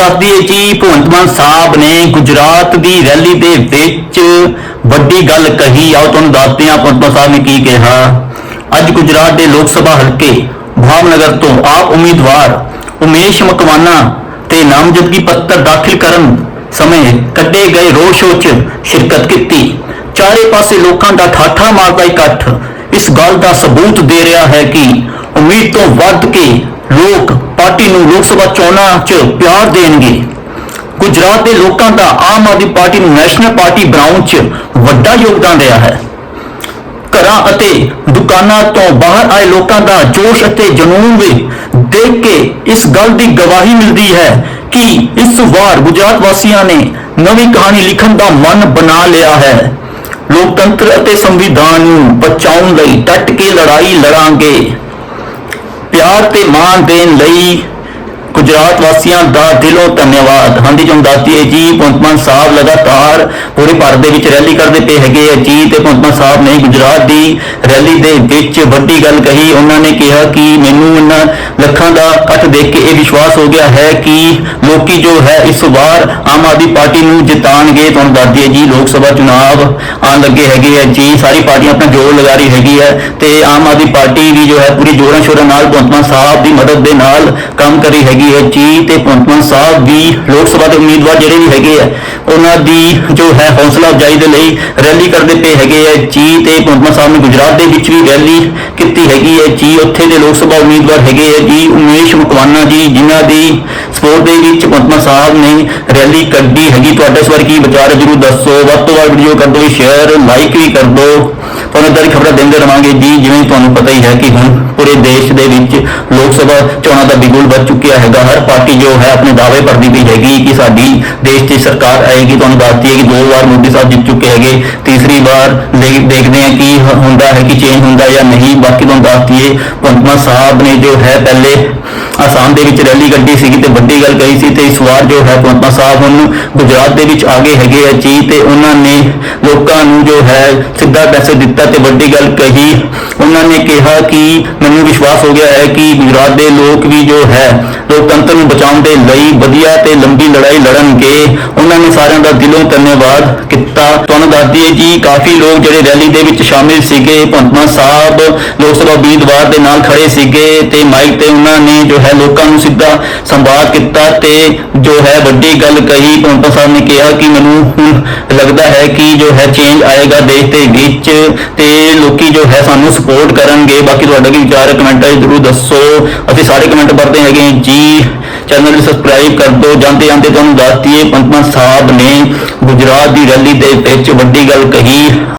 ਦੱਸ ਦਈਏ ਕਿ ਭਗਵੰਤ ਮਾਨ ਸਾਹਿਬ ਨੇ ਗੁਜਰਾਤ ਦੀ ਰੈਲੀ ਦੇ ਵਿੱਚ ਵੱਡੀ ਗੱਲ ਕਹੀ। ਆਓ ਤੁਹਾਨੂੰ ਦੱਸਦੇ ਹਾਂ ਭਗਵੰਤ ਮਾਨ ਸਾਹਿਬ ਨੇ ਕੀ ਕਿਹਾ। ਅੱਜ ਗੁਜਰਾਤ ਦੇ ਲੋਕ ਸਭਾ ਹਲਕੇ ਭਾਵਨਗਰ ਤੋਂ ਆਪ ਉਮੀਦਵਾਰ ਉਮੇਸ਼ ਮਕਵਾਨਾ ਤੇ ਨਾਮਜ਼ਦਗੀ ਪੱਤਰ ਦਾਖਲ ਕਰਨ ਸਮੇਂ ਕੱਢੇ ਗਏ ਰੋਡ ਸ਼ੋਅ 'ਚ ਸ਼ਿਰਕਤ ਕੀਤੀ। ਚਾਰੇ ਪਾਸੇ ਲੋਕਾਂ ਦਾ ਠਾਠਾ ਮਾਰਦਾ ਇਕੱਠ। ਇਸ ਗੱਲ ਦਾ ਸਬੂਤ ਦੇ ਰਿਹਾ ਹੈ ਕਿ ਉਮੀਦ ਤੋਂ ਵੱਧ ਕੇ ਲੋਕ ਪਾਰਟੀ ਨੂੰ ਲੋਕ ਸਭਾ ਚੋਣਾਂ 'ਚ ਪਿਆਰ ਦੇਣਗੇ। ਗੁਜਰਾਤ ਦੇ ਲੋਕਾਂ ਦਾ ਆਮ ਆਦਮੀ ਪਾਰਟੀ ਨੂੰ ਨੈਸ਼ਨਲ ਪਾਰਟੀ ਬਣਾਉਣ 'ਚ ਵੱਡਾ ਯੋਗਦਾਨ ਰਿਹਾ ਹੈ। ਘਰਾਂ ਅਤੇ ਦੁਕਾਨਾਂ ਤੋਂ ਬਾਹਰ ਆਏ ਲੋਕਾਂ ਦਾ ਜੋਸ਼ ਅਤੇ ਜਨੂਨ ਵੀ ਦੇਖ ਕੇ ਇਸ ਗੱਲ ਦੀ ਗਵਾਹੀ ਮਿਲਦੀ ਹੈ ਕਿ ਇਸ ਵਾਰ ਗੁਜਰਾਤ ਵਾਸੀਆਂ ਨੇ ਨਵੀਂ ਕਹਾਣੀ ਲਿਖਣ ਦਾ ਮਨ ਬਣਾ ਲਿਆ ਹੈ। ਲੋਕਤੰਤਰ ਅਤੇ ਸੰਵਿਧਾਨ ਨੂੰ ਬਚਾਉਣ ਲਈ ਡਟ ਕੇ ਲੜਾਈ ਲੜਾਂਗੇ। ਪਿਆਰ ਤੇ ਮਾਣ ਦੇਣ ਲਈ ਗੁਜਰਾਤ ਵਾਸੀਆਂ ਦਾ ਦਿਲੋਂ ਧੰਨਵਾਦ। ਹਾਂਜੀ ਤੁਹਾਨੂੰ ਹੈ ਜੀ, ਭਗਵੰਤ ਮਾਨ ਸਾਹਿਬ ਲਗਾਤਾਰ ਪੂਰੇ ਭਾਰਤ ਦੇ ਵਿੱਚ ਰੈਲੀ ਕਰਦੇ ਪਏ ਹੈਗੇ ਆ। ਜੀ ਤੇ ਭਗਵੰਤ ਮਾਨ ਸਾਹਿਬ ਨੇ ਗੁਜਰਾਤ ਦੀ ਰੈਲੀ ਦੇ ਵਿੱਚ ਵੱਡੀ ਗੱਲ ਕਹੀ। ਉਹਨਾਂ ਨੇ ਕਿਹਾ ਕਿ ਮੈਨੂੰ ਇਹਨਾਂ ਲੱਖਾਂ ਦਾ ਇਕੱਠ ਦੇਖ ਕੇ ਇਹ ਵਿਸ਼ਵਾਸ ਹੋ ਗਿਆ ਹੈ ਕਿ ਲੋਕੀ ਜੋ ਹੈ ਇਸ ਵਾਰ ਆਮ ਆਦਮੀ ਪਾਰਟੀ ਨੂੰ ਜਿਤਾਣਗੇ ਤੁਹਾਨੂੰ ਦੱਸ ਦਈਏ ਜੀ ਲੋਕ ਸਭਾ ਚੁਣਾਵ ਆਉਣ ਲੱਗੇ ਹੈਗੇ ਆ ਜੀ, ਸਾਰੀ ਪਾਰਟੀਆਂ ਆਪਣਾ ਜੋਰ ਲਗਾ ਰਹੀ ਹੈਗੀ ਹੈ ਤੇ ਆਮ ਆਦਮੀ ਪਾਰਟੀ ਵੀ ਜੋ ਹੈ ਪੂਰੀ ਜੋਰਾਂ ਸ਼ੋਰਾਂ ਨਾਲ ਭਗਵੰਤ ਮਾਨ ਸਾਹਿਬ ਦੀ ਮਦਦ ਦੇ ਨਾਲ ਕੰਮ ਕਰ ਰਹੀ ਹੈਗੀ ਹੈ ਜੀ, ਤੇ ਭਗਵੰਤ ਮਾਨ ਸਾਹਿਬ ਵੀ ਲੋਕ ਸਭਾ ਦੇ ਉਮੀਦਵਾਰ ਜਿਹੜੇ ਵੀ ਹੈਗੇ ਆ ਉਹਨਾਂ ਦੀ ਜੋ ਹੈ ਹੌਸਲਾ ਅਫਜ਼ਾਈ ਦੇ ਲਈ ਰੈਲੀ ਕਰਦੇ ਪਏ ਹੈਗੇ ਆ। ਜੀ ਤੇ ਭਗਵੰਤ ਸਾਹਿਬ ਨੇ ਗੁਜਰਾਤ ਦੇ ਵਿੱਚ ਵੀ ਰੈਲੀ ਕੀਤੀ ਹੈਗੀ ਹੈ। ਜੀ ਉੱਥੇ ਦੇ ਲੋਕ ਸਭਾ ਉਮੀਦਵਾਰ ਹੈਗੇ ਆ। ਜੀ ਉਮੇਸ਼ ਮਕਵਾਨਾ ਜੀ, ਜਿਨ੍ਹਾਂ ਦੀ ਸਪੋਰਟ ਦੇ ਵਿੱਚ ਭਗਵੰਤ ਸਾਹਿਬ ਨੇ ਰੈਲੀ ਕੱਢੀ ਹੈਗੀ। ਤੁਹਾਡੇ ਇਸ ਬਾਰੇ ਕੀ ਵਿਚਾਰ ਜਰੂਰ ਦੱਸੋ। ਵੱਧ ਤੋਂ ਵੱਧ ਵੀਡੀਓ ਕਰ ਦਿਓ ਸ਼ੇਅਰ ਲਾਈਕ ਵੀ ਕਰ ਦਿਓ। ਤੁਹਾਨੂੰ ਇਦਾਂ ਦੀ ਖਬਰਾਂ ਦਿੰਦੇ ਰਵਾਂਗੇ ਜੀ, ਜਿਵੇਂ ਤੁਹਾਨੂੰ ਪਤਾ ਹੀ ਹੈ ਕਿ ਹੁਣ ਪੂਰੇ ਦੇਸ਼ ਦੇ ਵਿੱਚ ਲੋਕ ਸਭਾ ਚੋਣਾਂ ਦਾ ਬਿਗੁਲ ਵੱਜ ਚੁੱਕਿਆ ਹੈਗਾ। ਹਰ ਪਾਰਟੀ ਜੋ ਹੈ ਆਪਣੇ ਦਾਅਵੇ ਕਰਦੀ ਪਈ ਹੈਗੀ ਕਿ ਸਾਡੀ ਦੇਸ਼ 'ਚ ਸਰਕਾਰ ਆਏਗੀ। ਤੁਹਾਨੂੰ ਦੱਸਦੀ ਹੈ ਕਿ ਦੋ ਵਾਰ ਮੋਦੀ ਸਾਹਿਬ ਜਿੱਤ ਚੁੱਕੇ ਹੈਗੇ। ਤੀਸਰੀ ਵਾਰ ਦੇਖਦੇ ਹਾਂ ਕਿ ਹ- ਹੁੰਦਾ ਹੈ ਕਿ ਚੇਂਜ ਹੁੰਦਾ ਜਾਂ ਨਹੀਂ। ਬਾਕੀ ਤੁਹਾਨੂੰ ਦੱਸ ਦਈਏ ਭਗਵੰਤ ਮਾਨ ਸਾਹਿਬ ਨੇ ਜੋ ਹੈ ਪਹਿਲੇ ਆਸਾਮ ਦੇ ਵਿੱਚ ਰੈਲੀ ਕੱਢੀ ਸੀਗੀ ਤੇ ਵੱਡੀ ਗੱਲ ਕਹੀ ਸੀ ਤੇ ਇਸ ਵਾਰ ਜੋ ਹੈ ਭਗਵੰਤ ਸਾਹਿਬ ਹੁਣ ਗੁਜਰਾਤ ਦੇ ਵਿੱਚ ਆਗੇ ਹੈਗੇ ਆ ਜੀ ਤੇ ਉਹਨਾਂ ਨੇ ਲੋਕਾਂ ਨੂੰ ਜੋ ਹੈ ਸਿੱਧਾ ਪੈਸੇ ਦਿੱਤਾ ਤੇ ਵੱਡੀ ਗੱਲ ਕਹੀ। ਉਹਨਾਂ ਨੇ ਕਿਹਾ ਕਿ ਮੈਨੂੰ ਵਿਸ਼ਵਾਸ ਹੋ ਗਿਆ ਹੈ ਕਿ ਗੁਜਰਾਤ ਦੇ ਲੋਕ ਵੀ ਜੋ ਹੈ ਲੋਕਤੰਤਰ ਨੂੰ ਬਚਾਉਣ ਦੇ ਲਈ ਵਧੀਆ ਤੇ ਲੰਬੀ ਲੜਾਈ ਲੜਨਗੇ। ਉਹਨਾਂ ਨੇ ਸਾਰਿਆਂ ਦਾ ਦਿਲੋਂ ਧੰਨਵਾਦ ਕੀਤਾ। ਤੁਹਾਨੂੰ ਦੱਸਦੀ ਦਈਏ ਜੀ, ਕਾਫੀ ਲੋਕ ਜਿਹੜੇ ਰੈਲੀ ਦੇ ਵਿੱਚ ਸ਼ਾਮਿਲ ਸੀਗੇ ਭਗਵੰਤ ਸਾਹਿਬ, ਲੋਕ ਸਭਾ ਉਮੀਦਵਾਰ ਦੇ ਨਾਲ ਖੜੇ ਸੀਗੇ ਤੇ ਮਾਈਕ ਤੇ ਉਹਨਾਂ ਨੇ ਜੋ ਹੈ ਲੋਕਾਂ ਨੂੰ ਸਿੱਧਾ ਸੰਵਾਦ ਕੀਤਾ ਤੇ ਜੋ ਹੈ ਵੱਡੀ ਗੱਲ ਕਹੀ ਭਗਵੰਤ ਸਾਹਿਬ ਨੇ ਕਿਹਾ ਕਿ ਮੈਨੂੰ ਹੁਣ ਲੱਗਦਾ ਹੈ ਕਿ ਜੋ ਹੈ ਚੇਂਜ ਆਏਗਾ ਦੇਸ਼ ਦੇ ਵਿੱਚ ਤੇ ਲੋਕੀ ਜੋ ਹੈ ਸਾਨੂੰ ਸਪੋਰਟ ਕਰਨਗੇ। ਬਾਕੀ ਤੁਹਾਡਾ ਕੀ ਵਿਚਾਰ ਹੈ? ਕਮੈਂਟਾਂ 'ਚ ਜ਼ਰੂਰ ਦੱਸੋ। ਅਸੀਂ ਸਾਰੇ ਕਮੈਂਟ ਪੜ੍ਹਦੇ ਹੈਗੇ ਜੀ। ਚੈਨਲ ਨੂੰ ਸਬਸਕ੍ਰਾਈਬ ਕਰ ਦਿਓ, ਜਾਂਦੇ ਜਾਂਦੇ ਤੁਹਾਨੂੰ ਦੱਸ ਦਈਏ ਭਗਵੰਤ ਸਾਹਿਬ ਨੇ ਗੁਜਰਾਤ ਦੀ ਰੈਲੀ ਦੇ ਵਿੱਚ ਵੱਡੀ ਗੱਲ ਕਹੀ।